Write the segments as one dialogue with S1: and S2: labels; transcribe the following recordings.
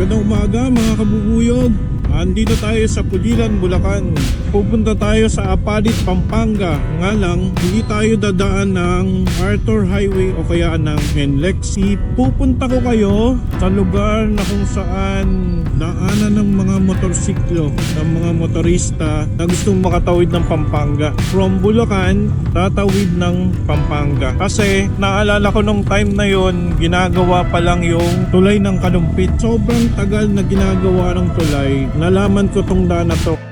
S1: Magandang umaga mga kabubuyog. Andito tayo sa Pulilan, Bulacan. Pupunta tayo sa Apalit, Pampanga. Nga lang, hindi tayo dadaan ng Arthur Highway o kaya ng Enlexi. Pupunta ko kayo sa lugar na kung saan daanan ng mga motorsiklo, ng mga motorista na gustong makatawid ng Pampanga. From Bulacan, tatawid ng Pampanga. Kasi naalala ko nung time na yon ginagawa pa lang yung tulay ng kalumpit. Sobrang tagal na ginagawa ng tulay. Nalaman ko tong daan to.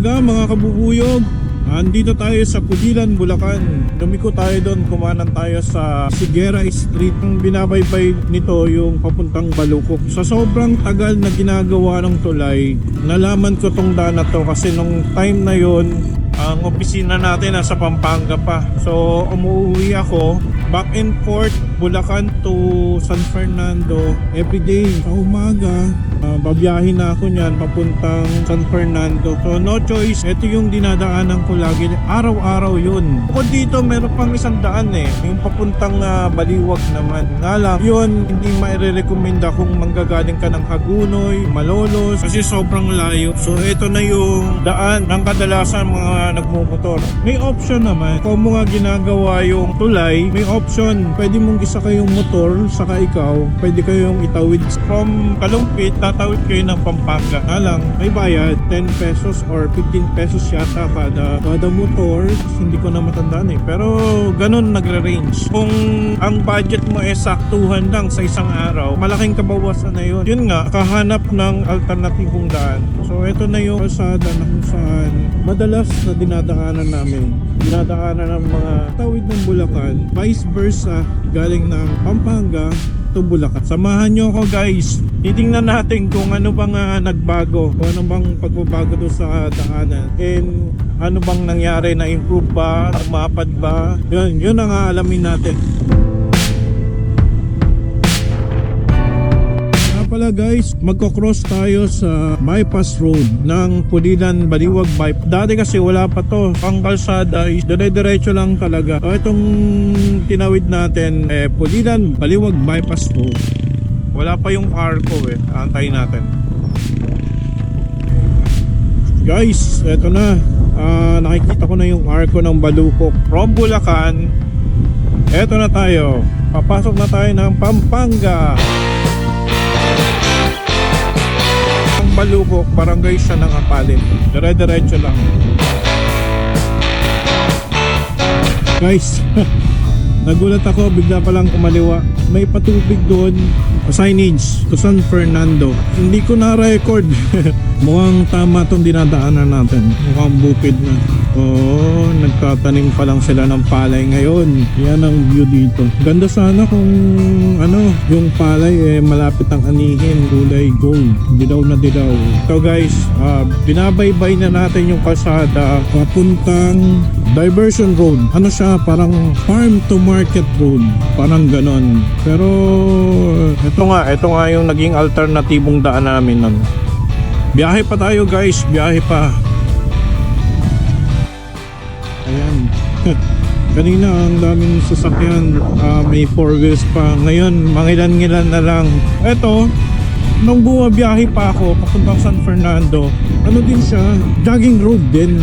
S1: Umaga mga kabubuyog. Andito tayo sa Pulilan, Bulacan. Lumiko tayo doon, kumanan tayo sa Sigera Street. Ang binabaybay nito yung papuntang Balukok. Sa sobrang tagal na ginagawa ng tulay, nalaman ko tong daan na to kasi nung time na yon ang opisina natin nasa Pampanga pa. So umuwi ako back and forth Bulacan to San Fernando every day sa umaga. Uh, babiyahin na ako niyan papuntang San Fernando. So no choice, ito yung dinadaanan ko lagi. Araw-araw yun. Bukod dito, meron pang isang daan eh. Yung papuntang ah, Baliwag naman. Nga lang, yun, hindi maire-recommenda kung manggagaling ka ng Hagunoy, Malolos, kasi sobrang layo. So ito na yung daan ng kadalasan mga nagmumotor. May option naman. Kung mo nga ginagawa yung tulay, may option. Pwede mong isa kayong motor, saka ikaw, pwede kayong itawid from Kalumpit, tatawid kayo ng Pampanga. Nga lang, may bayad, 10 pesos or 15 pesos yata kada, kada motor. Hindi ko na matandaan eh. Pero ganun nagre-range. Kung ang budget mo ay saktuhan lang sa isang araw, malaking kabawasan na yun. Yun nga, kahanap ng alternatibong daan. So ito na yung kalsada na kung saan madalas na dinadaanan namin. Dinadaanan ng mga tawid ng Bulacan, vice versa, galing ng Pampanga to Bulacan. Samahan nyo ako guys. Titingnan natin kung ano bang ah, nagbago, kung ano bang pagbabago doon sa daanan. And ano bang nangyari na improve ba, umapad ba? Yun, yun ang aalamin natin. Pala guys, magko-cross tayo sa bypass road ng Pulilan Baliwag Bypass. Dati kasi wala pa to. Ang kalsada is dire-diretso lang talaga. O itong tinawid natin, eh, Pulilan Baliwag Bypass Road. Wala pa yung arco eh. Antayin natin. Guys, eto na. Ah, nakikita ko na yung arco ng Balukok. From Bulacan, eto na tayo. Papasok na tayo ng Pampanga. Ang Balukok, barangay siya ng Apalin. Dire-diretso lang. Guys, nagulat ako, bigla palang kumaliwa. May patubig doon, signage to San Fernando. Hindi ko na-record. Mukhang tama tong dinadaanan natin. Mukhang bukid na. Oo, nagtatanim pa lang sila ng palay ngayon. Yan ang view dito. Ganda sana kung ano, yung palay eh malapit ang anihin, gulay gold. Dilaw na dilaw. So guys, ah, binabaybay na natin yung kalsada papuntang diversion road. Ano siya? Parang farm to market road. Parang ganon. Pero ito nga, ito nga yung naging alternatibong daan namin nun. Biyahe pa tayo guys, biyahe pa. Ayan. Kanina ang daming sasakyan, ah, may four wheels pa. Ngayon, mangilan-ngilan na lang. Eto, nung bumabiyahe pa ako papuntang San Fernando, ano din siya, jogging road din.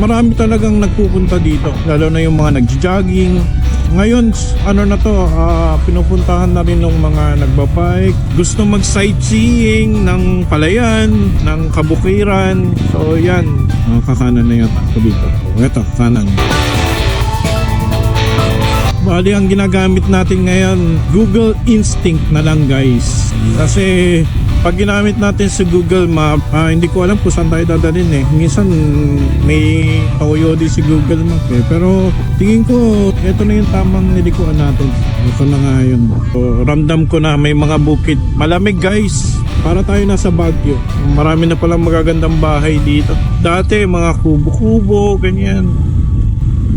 S1: Marami talagang nagpupunta dito, lalo na yung mga nag-jogging. Ngayon, ano na to, ah, pinupuntahan na rin ng mga nagbabike. Gusto mag-sightseeing ng palayan, ng kabukiran. So, yan. Ah, kakanan na yata ako dito. Ito, kanan. Ba, Bali, ang ginagamit natin ngayon, Google Instinct na lang guys. Kasi pag ginamit natin sa Google Map, ah, hindi ko alam kung saan tayo dadalhin eh. Minsan may toyo din si Google Map eh. Pero tingin ko, ito na yung tamang nilikuan natin. Ito na nga yun. So, ramdam ko na may mga bukid. Malamig guys. Para tayo nasa Baguio. Marami na palang magagandang bahay dito. Dati mga kubo-kubo, ganyan.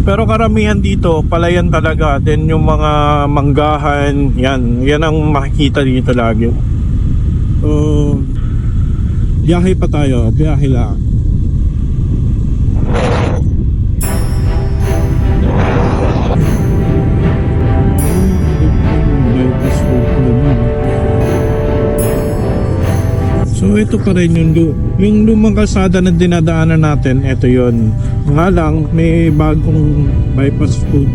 S1: Pero karamihan dito, palayan talaga. Then yung mga manggahan, yan. Yan ang makikita dito lagi. So, biyahe pa tayo. Biyahe lang. So ito pa rin yung, yung lumang kalsada na dinadaanan natin, ito yon. Nga lang, may bagong bypass food.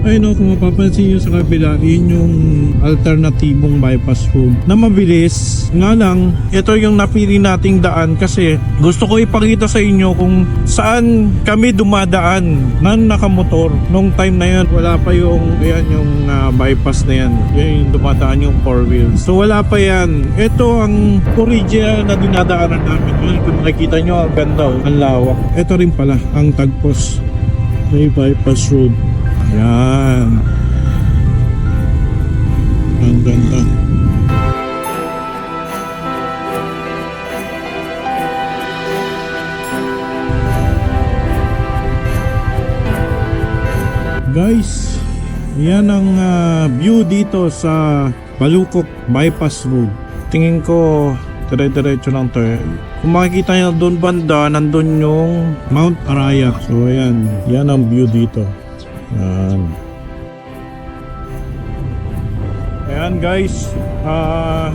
S1: Ayun o, kung mapapansin nyo sa kabila, yun yung alternatibong bypass food na mabilis. Nga lang, ito yung napili nating daan kasi gusto ko ipakita sa inyo kung saan kami dumadaan ng nakamotor. Nung time na yun, wala pa yung, ayan, yung ah, bypass na yan. Yan yung dumadaan yung four wheels. So wala pa yan. Ito ang original na dinadaanan namin. Yun, kung makikita nyo, ang ganda, oh, ang lawak. Ito rin pala, ang tagpos. May bypass road. Yan. Ang ganda. Guys, yan ang ah, view dito sa Balukok Bypass Road. Tingin ko dire-diretso lang to. eh. Kung makikita nyo doon banda, nandun yung Mount Arayat. So ayan, yan ang view dito. Yan. Ayan guys, ah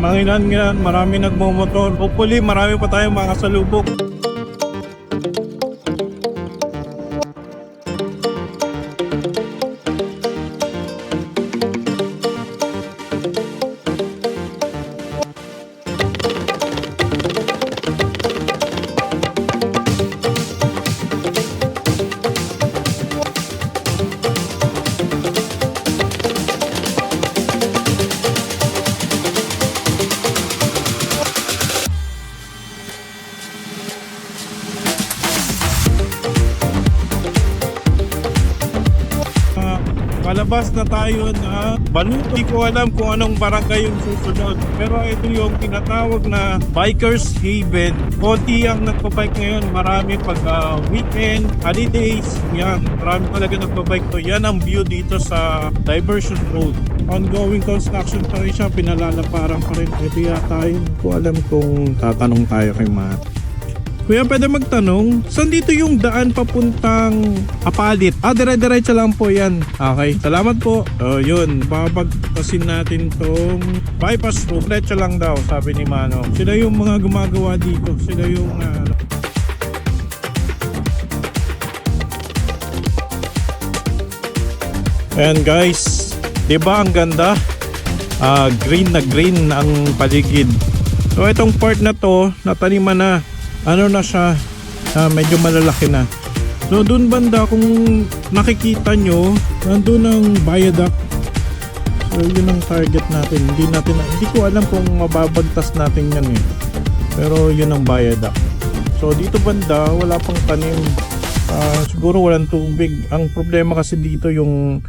S1: mangilan yan, marami nagmumotor. Hopefully marami pa tayong mga salubok. Palabas na tayo na Baluto. Hindi ko alam kung anong barangay yung susunod. Pero ito yung tinatawag na Bikers Haven. Konti ang nagpabike ngayon. Marami pag ah, weekend, holidays. Yan, marami talaga nagpabike to. Yan ang view dito sa Diversion Road. Ongoing construction pa rin siya. Pinalalaparan pa rin. Ito yata yun. Ko alam kung tatanong tayo kay Matt. Kuya, pwede magtanong, saan dito yung daan papuntang Apalit? Ah, dire-diretso lang po yan. Okay, salamat po. So, yun, babagtasin natin tong bypass road. Diretso lang daw, sabi ni Mano. Sila yung mga gumagawa dito. Sila yung... ah, Ayan guys, 'di ba ang ganda? Ah, green na green ang paligid. So itong part na to, nataniman na. Ano na siya? ah, medyo malalaki na. So doon banda kung nakikita nyo, nandun ang viaduct. So yun ang target natin. Hindi natin hindi ko alam kung mababagtas natin yan eh. Pero yun ang viaduct. So dito banda wala pang tanim. Ah, siguro walang tubig. Ang problema kasi dito yung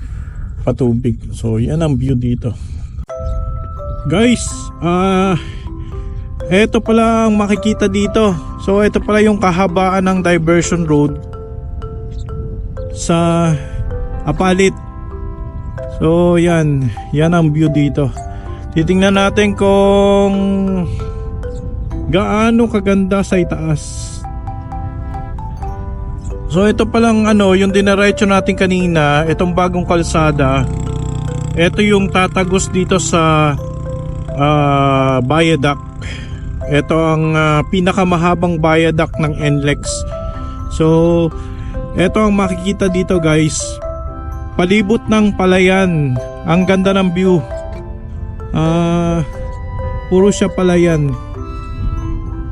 S1: patubig. So yan ang view dito. Guys, ah eto pala ang makikita dito. So ito pala yung kahabaan ng diversion road sa Apalit. So yan, yan ang view dito. Titingnan natin kung gaano kaganda sa itaas. So ito palang ano, yung dinaretso natin kanina, itong bagong kalsada. Ito yung tatagos dito sa ah, viaduct. Ito ang ah, pinakamahabang viaduct ng NLEX. So ito ang makikita dito guys. Palibot ng palayan. Ang ganda ng view. Ah, puro siya palayan.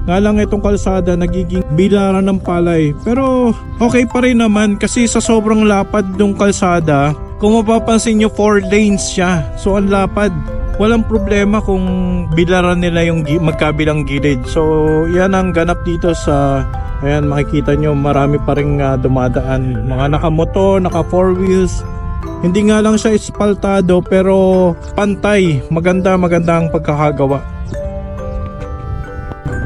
S1: Nga lang itong kalsada nagiging bilaran ng palay. Pero okay pa rin naman kasi sa sobrang lapad ng kalsada, Kung mapapansin nyo, 4 lanes siya. So ang lapad. Walang problema kung bilaran nila yung magkabilang gilid. So yan ang ganap dito sa Ayan, makikita nyo marami pa rin ah, dumadaan. Mga nakamotor, naka 4 wheels. Hindi nga lang siya espaltado pero pantay. Maganda, maganda ang pagkakagawa.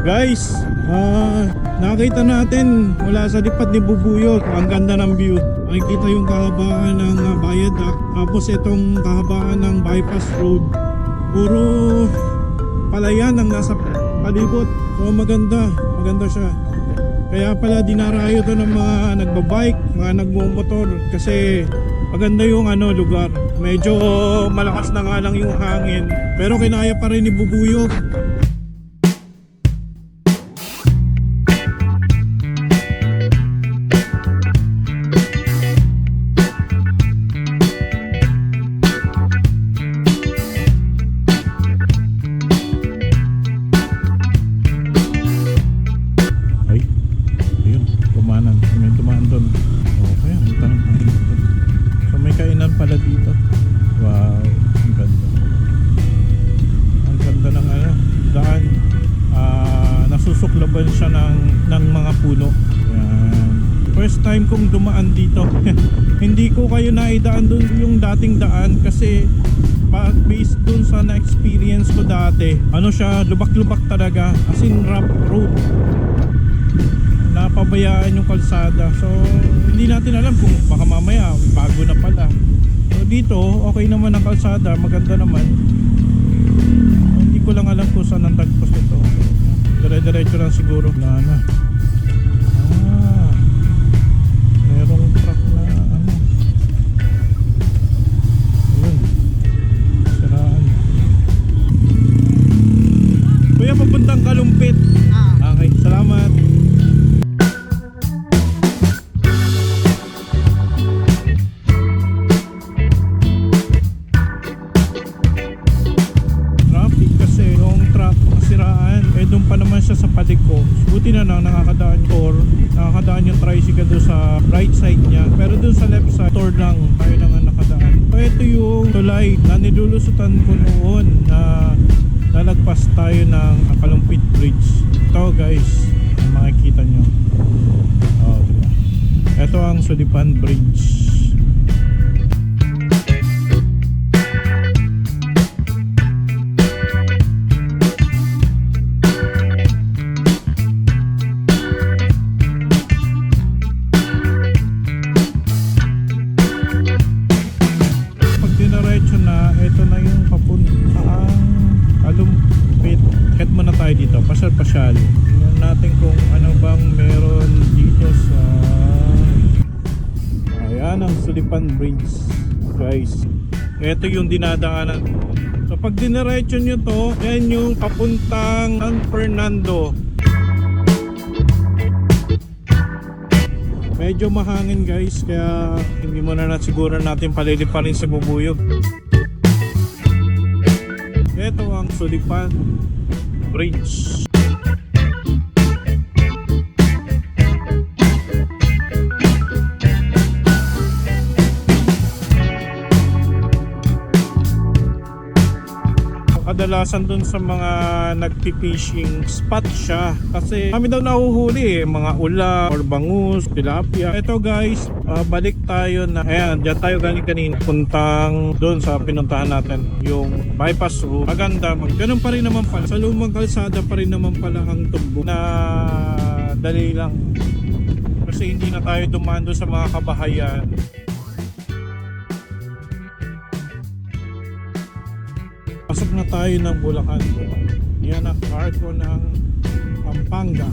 S1: Guys, ah nakita natin mula sa lipat ni Bubuyog. Ang ganda ng view. Makikita yung kahabaan ng uh, Viaduct. Tapos itong kahabaan ng bypass road. Puro palayan ang nasa palibot. So maganda, maganda siya. Kaya pala dinarayo to ng mga nagbabike, mga nagmumotor kasi maganda yung ano lugar. Medyo malakas na nga lang yung hangin pero kinaya pa rin ni dati ano siya lubak-lubak talaga as in rough road. Napabayaan yung kalsada. So hindi natin alam kung baka mamaya bago na pala. So dito okay naman ang kalsada maganda naman. Hindi ko lang alam kung saan ang tagpos nito. Dire-diretso lang siguro. Na na papuntang kalumpit. Okay salamat. Traffic kasi yung truck nasiraan. Eh doon pa naman siya sa paliko buti na lang nakakadaan or nakakadaan yung tricycle doon sa right side niya. Pero doon sa left side tour lang. Tayo na nga nakadaan. So ito yung tulay na nilulusutan ko noon lalagpas tayo ng Kalumpit Bridge. Ito guys makikita nyo. Oh, diba? ito ang Sulipan Bridge Tingnan natin kung ano bang meron dito sa... Ayan ang Sulipan Bridge, guys. Ito yung dinadaanan. So pag dinaretso nyo to, yan yung papuntang San Fernando. Medyo mahangin guys kaya hindi mo na nasiguro natin paliliparin sa bubuyog. Ito ang Sulipan Bridge. Kadalasan dun sa mga nagpi-fishing spot siya kasi kami daw nahuhuli eh, mga ula or bangus, tilapia. Ito guys, ah, balik tayo na ayan, dyan tayo galing kanina puntang doon sa pinuntahan natin yung bypass route. Maganda, mag ganun pa rin naman pala. Sa lumang kalsada pa rin naman pala ang tubo na dali lang. Kasi hindi na tayo dumaan doon sa mga kabahayan. Na tayo ng Bulacan. Yan ang cargo ng Pampanga.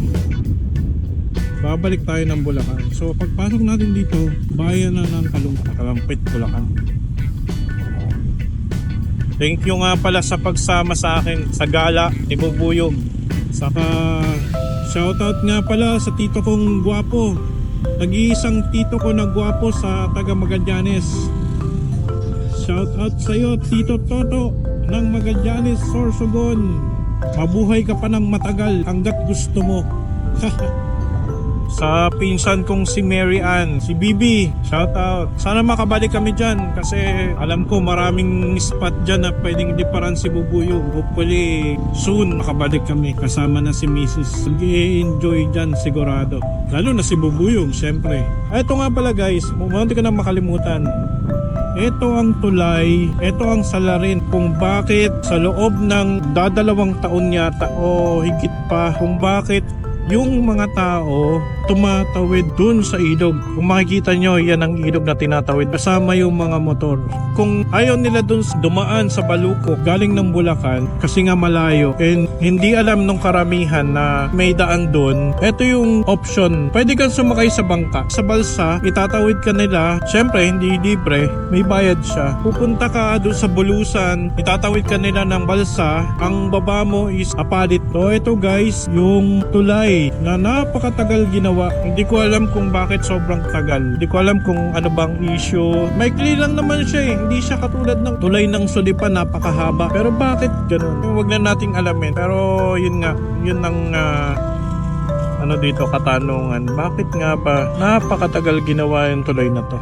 S1: Babalik tayo ng Bulacan. So pagpasok natin dito, bayan na ng Kalungka, Kalampit, Bulacan. Thank you nga pala sa pagsama sa akin sa gala ni Bubuyog. Saka shoutout nga pala sa tito kong gwapo. Nag-iisang tito ko na gwapo sa taga Magallanes. Shoutout sa iyo Tito Toto ng Magallanes, Sorsogon. Mabuhay ka pa ng matagal hanggat gusto mo. sa pinsan kong si Mary Ann, si Bibi. Shout out. Sana makabalik kami dyan kasi alam ko maraming spot dyan na pwedeng liparan si Bubuyog. Hopefully soon makabalik kami kasama na si Mrs. Mag-enjoy dyan sigurado. Lalo na si Bubuyog, syempre. Ito nga pala guys, munti ka na makalimutan. Ito ang tulay, ito ang salarin kung bakit sa loob ng dadalawang taon yata o higit pa kung bakit yung mga tao tumatawid dun sa ilog. Kung makikita nyo, yan ang ilog na tinatawid kasama yung mga motor. Kung ayaw nila dun dumaan sa Baluco galing ng Bulacan kasi nga malayo and hindi alam nung karamihan na may daan dun, ito yung option. Pwede kang sumakay sa bangka. Sa balsa, itatawid ka nila. Siyempre, hindi libre. May bayad siya. Pupunta ka dun sa bulusan, itatawid ka nila ng balsa. Ang baba mo is apalit. So, ito guys, yung tulay na napakatagal ginawa. Hindi ko alam kung bakit sobrang tagal. Hindi ko alam kung ano bang issue. Maikli lang naman siya eh. Hindi siya katulad ng tulay ng Sulipan, napakahaba. Pero bakit ganun? Huwag na nating alamin. Pero yun nga, yun ang ah, ano dito katanungan. Bakit nga ba napakatagal ginawa yung tulay na to?